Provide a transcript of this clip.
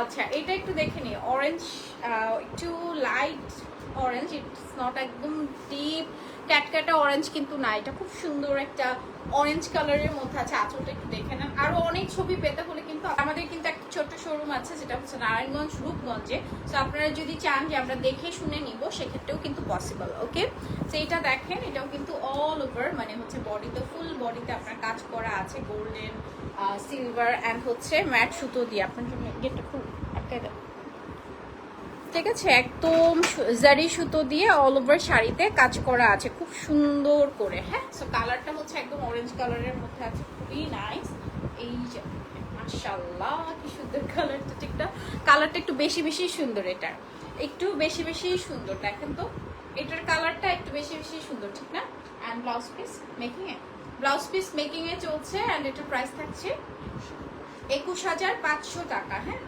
আচ্ছা এটা একটু দেখে নি অরেঞ্জ একটু লাইট অরেঞ্জ ইটস নট একদম ডিপ ক্যাটক্যাটা অরেঞ্জ কিন্তু না, এটা খুব সুন্দর একটা অরেঞ্জ কালারের মধ্যে আছে, আঁচলটা একটু দেখে নেন। আরও অনেক ছবি পেতে হলে কিন্তু আমাদের কিন্তু একটা ছোট্ট শোরুম আছে, যেটা হচ্ছে নারায়ণগঞ্জ, রূপগঞ্জে। তো আপনারা যদি চান যে আমরা দেখে শুনে নিব, সেক্ষেত্রেও কিন্তু পসিবল ওকে তো এটা দেখেন, এটাও কিন্তু অল ওভার মানে হচ্ছে বডিতে ফুল বডিতে আপনার কাজ করা আছে গোল্ডেন সিলভার অ্যান্ড হচ্ছে ম্যাট সুতো দিয়ে। আপনার জন্য গেটটা খুব আটকায় দেয় ঠিক আছে, একদম জারি সুতো দিয়ে অল ওভার শাড়িতে কাজ করা আছে, খুব সুন্দর করে হ্যাঁ? সো কালারটা হচ্ছে একদম অরেঞ্জ কালারের মধ্যে আছে, খুবই নাইস এই যে মাশাল্লাহ কি সুন্দর কালারটা ঠিকটা কালারটা একটু বেশি বেশি সুন্দর এটার। একটু বেশি বেশি সুন্দর, দেখেন তো? এটার কালারটা একটু বেশি বেশি সুন্দর, ঠিক না? অ্যান্ড ব্লাউজ পিস মেকিং এ ব্লাউজ পিস মেকিংয়ে চলছে অ্যান্ড এটার প্রাইস থাকছে একুশ হাজার পাঁচশো টাকা হ্যাঁ?